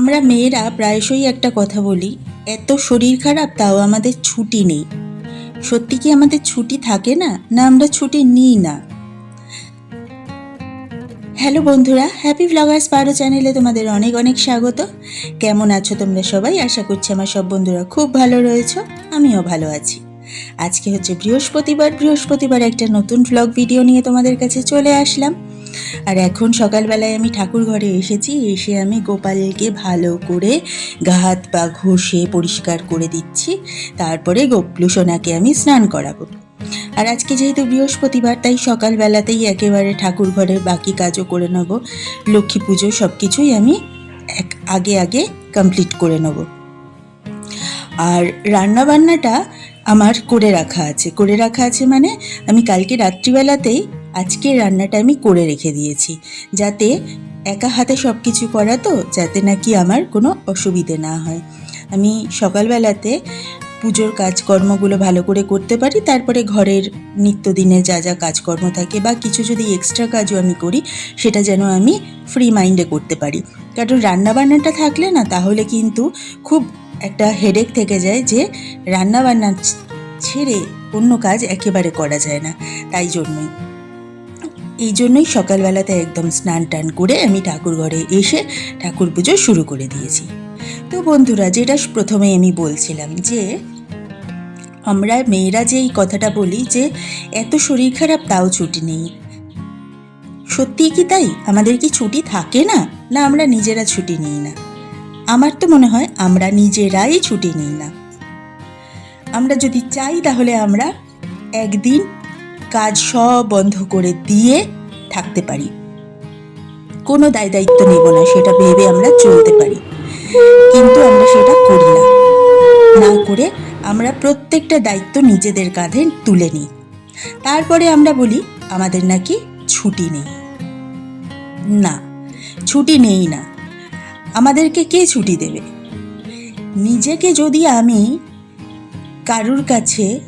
আমরা মেয়েরা প্রায়শই একটা কথা বলি, এত শরীর খারাপ তাও আমাদের ছুটি নেই। সত্যি কি আমাদের ছুটি থাকে না? না, আমরা ছুটি নিই না। হ্যালো বন্ধুরা হ্যাপি ব্লগার্স পারো চ্যানেলে তোমাদের অনেক অনেক স্বাগত। কেমন আছো তোমরা সবাই? আশা করছি আমার সব বন্ধুরা খুব ভালো রয়েছো, আমিও ভালো আছি। আজকে হচ্ছে বৃহস্পতিবার বৃহস্পতিবার একটা নতুন ব্লগ ভিডিও নিয়ে তোমাদের কাছে চলে আসলাম। আর এখন সকালবেলায় আমি ঠাকুর ঘরে এসেছি, এসে আমি গোপালকে ভালো করে গা হাত পা ঘষে পরিষ্কার করে দিচ্ছি, তারপরে গোপলু সোনাকে আমি স্নান করাবো। আর আজকে যেহেতু বৃহস্পতিবার, তাই সকালবেলাতেই একেবারে ঠাকুর ঘরের বাকি কাজও করে নেব, লক্ষ্মী পুজো সব কিছুই আমি এক আগে আগে কমপ্লিট করে নেব। আর রান্না বান্নাটা আমার করে রাখা আছে। করে রাখা আছে মানে আমি কালকে রাত্রিবেলাতেই আজকের রান্নাটা আমি করে রেখে দিয়েছি। যাতে একা হাতে সব কিছু করা তো, যাতে নাকি আমার কোনো অসুবিধে না হয়। আমি সকালবেলাতে পুজোর কাজকর্মগুলো ভালো করে করতে পারি, তারপরে ঘরের নিত্যদিনের যা যা কাজকর্ম থাকে বা কিছু যদি এক্সট্রা কাজও আমি করি, সেটা যেন আমি ফ্রি মাইন্ডে করতে পারি। কারণ রান্নাবান্নাটা থাকলে না, তাহলে কিন্তু খুব একটা হেডেক থেকে যায় যে রান্নাবান্না ছেড়ে অন্য কাজ একেবারে করা যায় না, তাই জন্যই। এই জন্যই সকালবেলাতে একদম স্নান টান করে আমি ঠাকুর ঘরে এসে ঠাকুর পুজো শুরু করে দিয়েছি। তো বন্ধুরা, যেটা প্রথমে আমি বলছিলাম যে, আমরা মেয়েরা যে এই কথাটা বলি যে, এত শরীর খারাপ তাও ছুটি নেই। সত্যি কি তাই? আমাদের কি ছুটি থাকে না? না, আমরা নিজেরা ছুটি নিই না। আমার তো মনে হয় আমরা নিজেরাই ছুটি নিই না। আমরা যদি চাই তাহলে আমরা একদিন কাজ সব বন্ধ করে দিয়ে থাকতে পারি। কোনো দায় দায়িত্ব নেব না, সেটা ভেবে আমরা চলতে পারি। কিন্তু আমরা সেটা করি না। না করে আমরা প্রত্যেকটা দায়িত্ব নিজেদের কাঁধে তুলে নিই। তারপরে আমরা বলি, আমাদের নাকি ছুটি নেই। না, ছুটি নেই না। আমাদেরকে কে ছুটি দেবে? নিজেকে যদি আমি কারুর কাছে,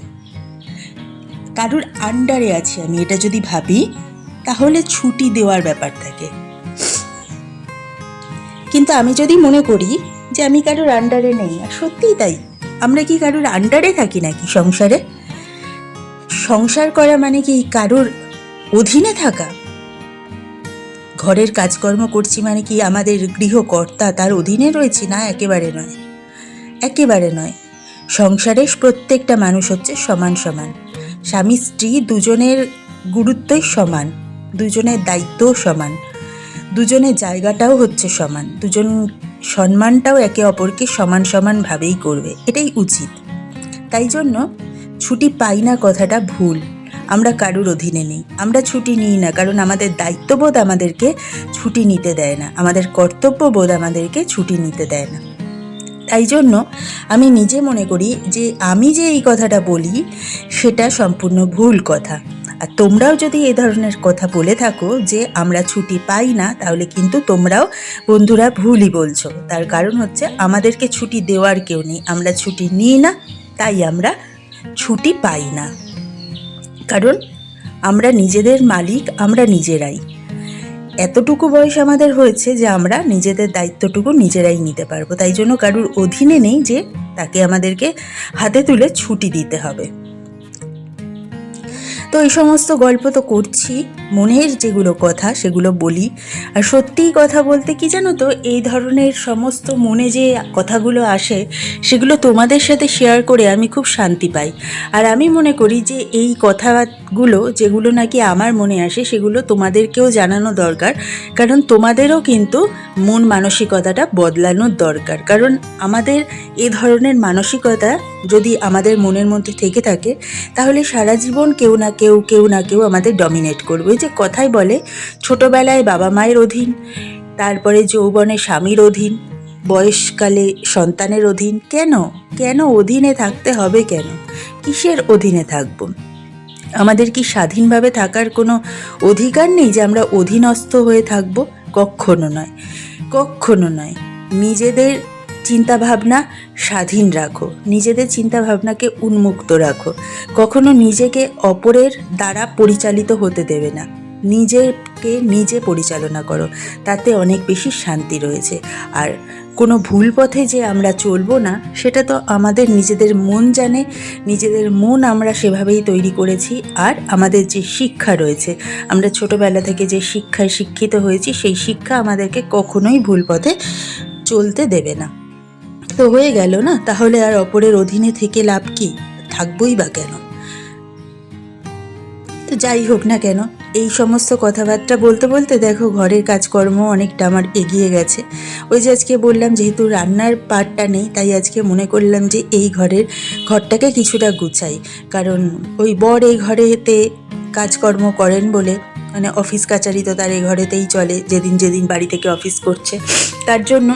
কারুর আন্ডারে আছি আমি, এটা যদি ভাবি, তাহলে ছুটি দেওয়ার ব্যাপার থাকে। কিন্তু আমি যদি মনে করি যে আমি কারোর আন্ডারে নেই, আর সত্যিই তাই, আমরা কি কারোর আন্ডারে থাকি নাকি সংসারে? সংসার করা মানে কি কারোর অধীনে থাকা? ঘরের কাজকর্ম করছি মানে কি আমাদের গৃহকর্তা তার অধীনে রয়েছি না, একেবারে নয়। একেবারে নয়। সংসারে প্রত্যেকটা মানুষ হচ্ছে সমান সমান। স্বামী, স্ত্রী দুজনের গুরুত্বই সমান, দুজনের দায়িত্বও সমান, দুজনের জায়গাটাও হচ্ছে সমান, দুজন সম্মানটাও একে অপরকে সমান সমানভাবেই করবে, এটাই উচিত। তাই জন্য ছুটি পাই না কথাটা ভুল। আমরা কারুর অধীনে নেই। আমরা ছুটি নিই না, কারণ আমাদের দায়িত্ববোধ আমাদেরকে ছুটি নিতে দেয় না। আমাদের কর্তব্যবোধ আমাদেরকে ছুটি নিতে দেয় না। তাই জন্য আমি নিজে মনে করি যে, আমি যে এই কথাটা বলি, সেটা সম্পূর্ণ ভুল কথা। আর তোমরাও যদি এ ধরনের কথা বলে থাকো যে, আমরা ছুটি পাই না, তাহলে কিন্তু তোমরাও বন্ধুরা ভুলই বলছো। তার কারণ হচ্ছে, আমাদেরকে ছুটি দেওয়ার কেউ নেই। আমরা ছুটি নিই না, তাই আমরা ছুটি পাই না। কারণ আমরা নিজেদের মালিক, আমরা নিজেরাই। এতটুকু বয়স আমাদের হয়েছে যে আমরা নিজেদের দায়িত্বটুকু নিজেরাই নিতে পারব। তাই জন্য কারুর অধীনে নেই যে তাকে আমাদেরকে হাতে তুলে ছুটি দিতে হবে। তো এই সমস্ত গল্প তো করছি, মনের যেগুলো কথা সেগুলো বলি। আর সত্যিই কথা বলতে কি জানো তো, এই ধরনের সমস্ত মনে যে কথাগুলো আসে, সেগুলো তোমাদের সাথে শেয়ার করে আমি খুব শান্তি পাই। আর আমি মনে করি যে এই কথাগুলো যেগুলো নাকি আমার মনে আসে, সেগুলো তোমাদেরকেও জানানো দরকার। কারণ তোমাদেরও কিন্তু মন মানসিকতাটা বদলানোর দরকার। কারণ আমাদের এ ধরনের মানসিকতা যদি আমাদের মনের মধ্যে থেকে থাকে, তাহলে সারা জীবন কেউ না কেউ কেউ না কেউ আমাদের ডমিনেট করবে। যে কথাই বলে, ছোটবেলায় বাবা মায়ের অধীন, তারপরে যৌবনে স্বামীর অধীন, বয়সকালে সন্তানের অধীন। কেন? কেন অধীনে থাকতে হবে কেন? কিসের অধীনে থাকব? আমাদের কি স্বাধীনভাবে থাকার কোনো অধিকার নেই যে আমরা অধীনস্থ হয়ে থাকব? কখনো নয়। কখনো নয়। নিজেদের চিন্তাভাবনা স্বাধীন রাখো। নিজেদের চিন্তাভাবনাকে উন্মুক্ত রাখো। কখনো নিজেকে অপরের দ্বারা পরিচালিত হতে দেবে না। নিজেকে নিজে পরিচালনা করো। তাতে অনেক বেশি শান্তি রয়েছে। আর কোনো ভুল পথে যে আমরা চলবো না, সেটা তো আমাদের নিজেদের মন জানে। নিজেদের মন আমরা সেভাবেই তৈরি করেছি। আর আমাদের যে শিক্ষা রয়েছে, আমরা ছোটোবেলা থেকে যে শিক্ষায় শিক্ষিত হয়েছি, সেই শিক্ষা আমাদেরকে কখনোই ভুল পথে চলতে দেবে না। তো হয়ে গেল না? তাহলে আর অপরের অধীনে থেকে লাভ কি? থাকবই বা কেন? তো যাই হোক না কেন, এই সমস্ত কথাবার্তা বলতে বলতে দেখো ঘরের কাজকর্ম অনেকটা আমার এগিয়ে গেছে। ওই যে আজকে বললাম যেহেতু রান্নার পার্টটা নেই, তাই আজকে মনে করলাম যে এই ঘরের ঘরটাকে কিছুটা গুছাই। কারণ ওই বর এই ঘরেতে কাজকর্ম করেন বলে মানে অফিস কাচারি তো তার এই ঘরেতেই চলে, যেদিন যেদিন বাড়ি থেকে অফিস করছে। তার জন্য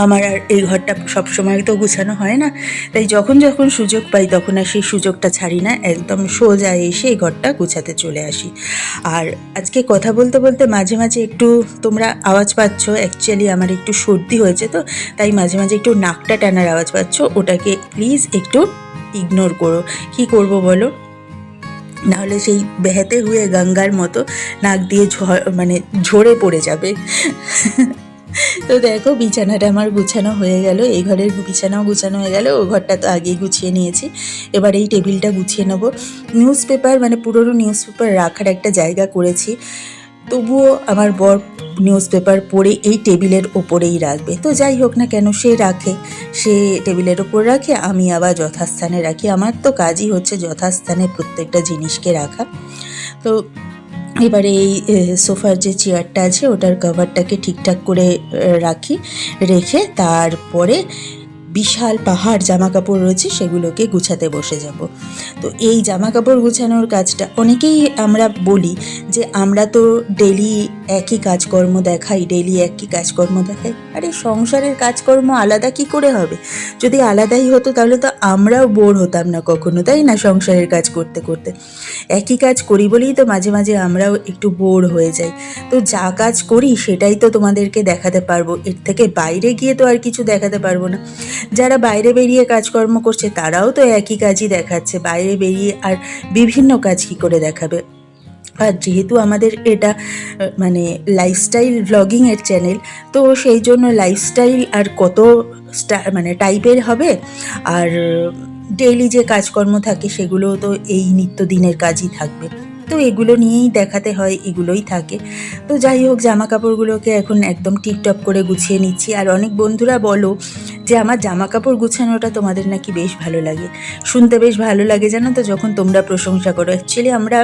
আমার আর এই ঘরটা সবসময় তো গুছানো হয় না। তাই যখন যখন সুযোগ পাই, তখন আর সেই সুযোগটা ছাড়ি না। একদম সোজা এসে এই ঘরটা গুছাতে চলে আসি। আর আজকে কথা বলতে বলতে মাঝে মাঝে একটু তোমরা আওয়াজ পাচ্ছ। অ্যাকচুয়ালি আমার একটু সর্দি হয়েছে তো, তাই মাঝে মাঝে একটু নাকটা টানার আওয়াজ পাচ্ছ। ওটাকে প্লিজ একটু ইগনোর করো। কি করব বলো? নাহলে সেই বেহেতে হুয়ে গঙ্গার মতো নাক দিয়ে মানে ঝরে পড়ে যাবে। তো দেখো, বিছানাটা আমার গুছানো হয়ে গেল, এই ঘরের বিছানাও গুছানো হয়ে গেল, ও ঘরটা তো আগেই গুছিয়ে নিয়েছি। এবার এই টেবিলটা গুছিয়ে নেব। নিউজ পেপার মানে পুরোনো নিউজ পেপার রাখার একটা জায়গা করেছি। তবুও আমার বর নিউজ পেপার পড়ে এই টেবিলের ওপরেই রাখবে। তো যাই হোক না কেন, সে রাখে। সে টেবিলের ওপর রাখে, আমি আবার যথাস্থানে রাখি। আমার তো কাজই হচ্ছে যথাস্থানে প্রত্যেকটা জিনিসকে রাখা। তো এবারে এই সোফার যে চেয়ারটা আছে, ওটার কভারটাকে ঠিকঠাক করে রাখি, রেখে তারপরে বিশাল পাহাড় জামা কাপড় রয়েছে, সেগুলোকে গুছাতে বসে যাব। তো এই জামা কাপড় গুছানোর কাজটা অনেকেই আমরা বলি যে আমরা তো ডেলি একই কাজকর্ম দেখাই ডেলি একই কাজকর্ম দেখাই আরে, সংসারের কাজকর্ম আলাদা কি করে হবে? যদি আলাদাই হতো তাহলে তো আমরাও বোর হতাম না কখনো, তাই না সংসারের কাজ করতে করতে? একই কাজ করি বলেই তো মাঝে মাঝে আমরাও একটু বোর হয়ে যাই। তো যা কাজ করি সেটাই তো তোমাদেরকে দেখাতে পারব, এর থেকে বাইরে গিয়ে তো আর কিছু দেখাতে পারব না। যারা বাইরে বেরিয়ে কাজকর্ম করছে তারাও তো একই কাজই দেখাচ্ছে, বাইরে বেরিয়ে আর বিভিন্ন কাজ কি করে দেখাবে? আর যেহেতু আমাদের এটা মানে লাইফস্টাইল ব্লগিংয়ের চ্যানেল তো সেই জন্য লাইফস্টাইল আর কত মানে টাইপের হবে? আর ডেইলি যে কাজকর্ম থাকে সেগুলো তো এই নিত্যদিনের কাজই থাকবে। তো এগুলো নিয়েই দেখাতে হয়, এগুলোই থাকে। তো যাই হোক জামা কাপড়গুলোকে এখন একদম টিপটপ করে গুছিয়ে নিচ্ছি। আর অনেক বন্ধুরা বলো যে আমার জামা কাপড় গুছানোটা তোমাদের নাকি বেশ ভালো লাগে। শুনতে বেশ ভালো লাগে জানো তো, যখন তোমরা প্রশংসা করো। অ্যাকচুয়ালি আমরা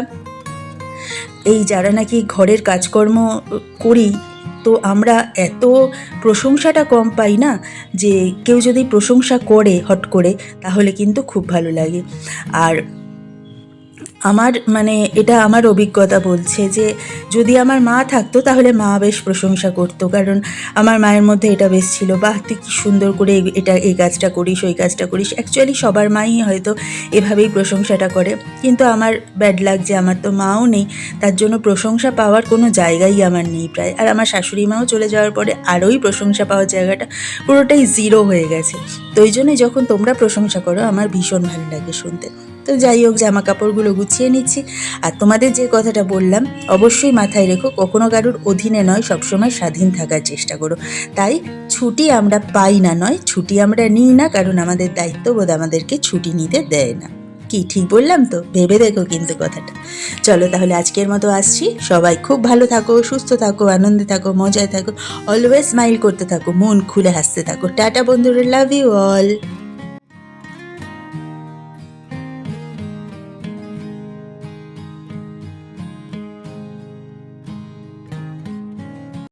এই যারা নাকি ঘরের কাজকর্ম করি, তো আমরা এত প্রশংসাটা কম পাই না যে কেউ যদি প্রশংসা করে হট করে, তাহলে কিন্তু খুব ভালো লাগে। আর আমার মানে এটা আমার অভিজ্ঞতা বলছে যে যদি আমার মা থাকতো তাহলে মা বেশ প্রশংসা করতো। কারণ আমার মায়ের মধ্যে এটা বেশ ছিল, বাহ, তুই কি সুন্দর করে এটা, এই কাজটা করিস, ওই কাজটা করিস। অ্যাকচুয়ালি সবার মাই হয়তো এভাবেই প্রশংসাটা করে। কিন্তু আমার ব্যাড লাগছে আমার তো মাও নেই, তার জন্য প্রশংসা পাওয়ার কোনো জায়গাই আমার নেই প্রায়। আর আমার শাশুড়ি মাও চলে যাওয়ার পরে আরোই প্রশংসা পাওয়ার জায়গাটা পুরোটাই জিরো হয়ে গেছে। তো ওই জন্যই যখন তোমরা প্রশংসা করো, আমার ভীষণ ভালো লাগে শুনতে। তো যাই হোক, জামা কাপড়গুলো গুছিয়ে নিচ্ছি। আর তোমাদের যে কথাটা বললাম, অবশ্যই মাথায় রেখো, কখনো কারোর অধীনে নয়, সবসময় স্বাধীন থাকার চেষ্টা করো। তাই ছুটি আমরা পাই না নয়, ছুটি আমরা নিই না, কারণ আমাদের দায়িত্ববোধ আমাদেরকে ছুটি নিতে দেয় না। কি, ঠিক বললাম তো? ভেবে দেখো কিন্তু কথাটা। চলো তাহলে আজকের মতো আসছি। সবাই খুব ভালো থাকো, সুস্থ থাকো, আনন্দে থাকো, মজায় থাকো অলওয়েজ স্মাইল করতে থাকো, মন খুলে হাসতে থাকো। টাটা বন্ধুরা লাভ ইউ অল